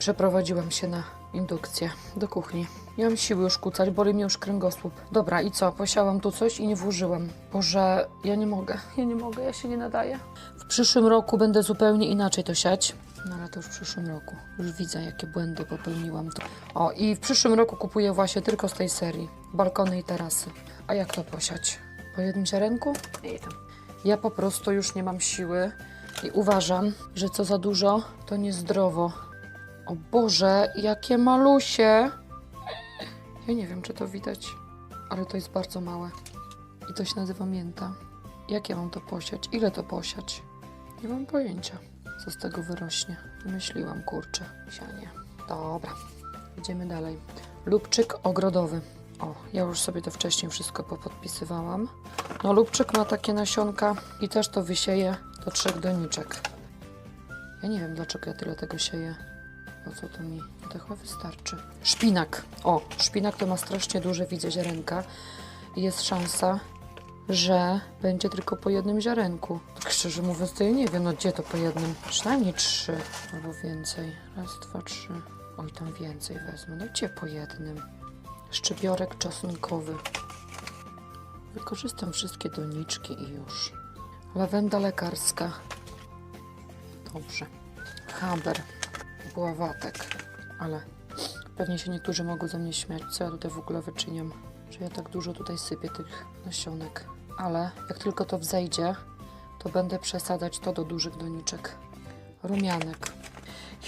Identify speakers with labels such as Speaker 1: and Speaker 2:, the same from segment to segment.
Speaker 1: Przeprowadziłam się na indukcję do kuchni. Nie mam siły już kucać, boli mnie już kręgosłup. Dobra, i co? Posiałam tu coś i nie włożyłam. Boże, ja nie mogę, ja nie mogę, ja się nie nadaję. W przyszłym roku będę zupełnie inaczej to siać. No ale to już w przyszłym roku. Już widzę, jakie błędy popełniłam. O, i w przyszłym roku kupuję właśnie tylko z tej serii. Balkony i tarasy. A jak to posiać? Po jednym ziarenku? Nie tam. Ja po prostu już nie mam siły i uważam, że co za dużo, to niezdrowo. O Boże, jakie malusie! Ja nie wiem, czy to widać, ale to jest bardzo małe. I to się nazywa mięta. Jak ja mam to posiać? Ile to posiać? Nie mam pojęcia, co z tego wyrośnie. Wymyśliłam, kurczę, sianie. Dobra, idziemy dalej. Lubczyk ogrodowy. O, ja już sobie to wcześniej wszystko popodpisywałam. No lubczyk ma takie nasionka i też to wysieje do trzech doniczek. Ja nie wiem, dlaczego ja tyle tego sieję. Po co to mi? To chyba wystarczy. Szpinak. O, szpinak to ma strasznie duże, widzę, ziarenka. Jest szansa, że będzie tylko po jednym ziarenku. Tak szczerze mówiąc, to ja nie wiem, no gdzie to po jednym? Przynajmniej trzy albo więcej. Raz, dwa, trzy. Oj, tam więcej wezmę. No gdzie po jednym? Szczypiorek czosnkowy. Wykorzystam wszystkie doniczki i już. Lawenda lekarska. Dobrze. Haber. Buławatek. Ale pewnie się niektórzy mogą ze mnie śmiać, co ja tutaj w ogóle wyczyniam. Że ja tak dużo tutaj sypię tych nasionek. Ale jak tylko to wzejdzie, to będę przesadzać to do dużych doniczek. Rumianek.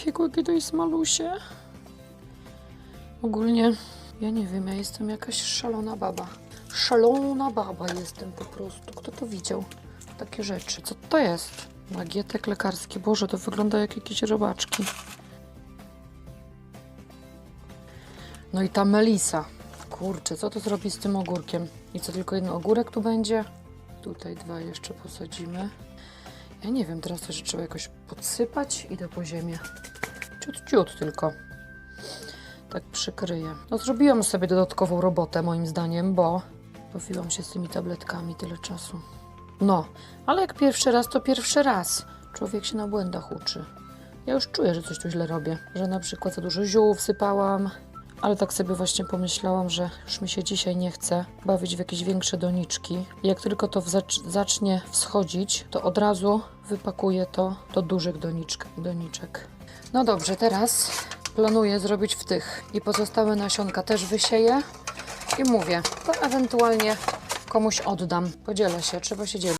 Speaker 1: Jego, to jest malusie. Ogólnie, ja nie wiem, ja jestem jakaś szalona baba. Szalona baba jestem po prostu. Kto to widział? Takie rzeczy. Co to jest? Magietek lekarski. Boże, to wygląda jak jakieś robaczki. No i ta melisa. Kurczę, co to zrobi z tym ogórkiem? I co, tylko jeden ogórek tu będzie? Tutaj dwa jeszcze posadzimy. Ja nie wiem, teraz to, że trzeba jakoś podsypać. Idę po ziemię. Ciut, ciut tylko. Tak przykryję. No zrobiłam sobie dodatkową robotę moim zdaniem, bo bawiłam się z tymi tabletkami tyle czasu. No, ale jak pierwszy raz, to pierwszy raz. Człowiek się na błędach uczy. Ja już czuję, że coś tu źle robię. Że na przykład za dużo ziół wsypałam. Ale tak sobie właśnie pomyślałam, że już mi się dzisiaj nie chce bawić w jakieś większe doniczki. Jak tylko to zacznie wschodzić, to od razu wypakuję to do dużych doniczk, doniczek. No dobrze, teraz planuję zrobić w tych. I pozostałe nasionka też wysieję. I mówię, to ewentualnie komuś oddam. Podzielę się, trzeba się dzielić.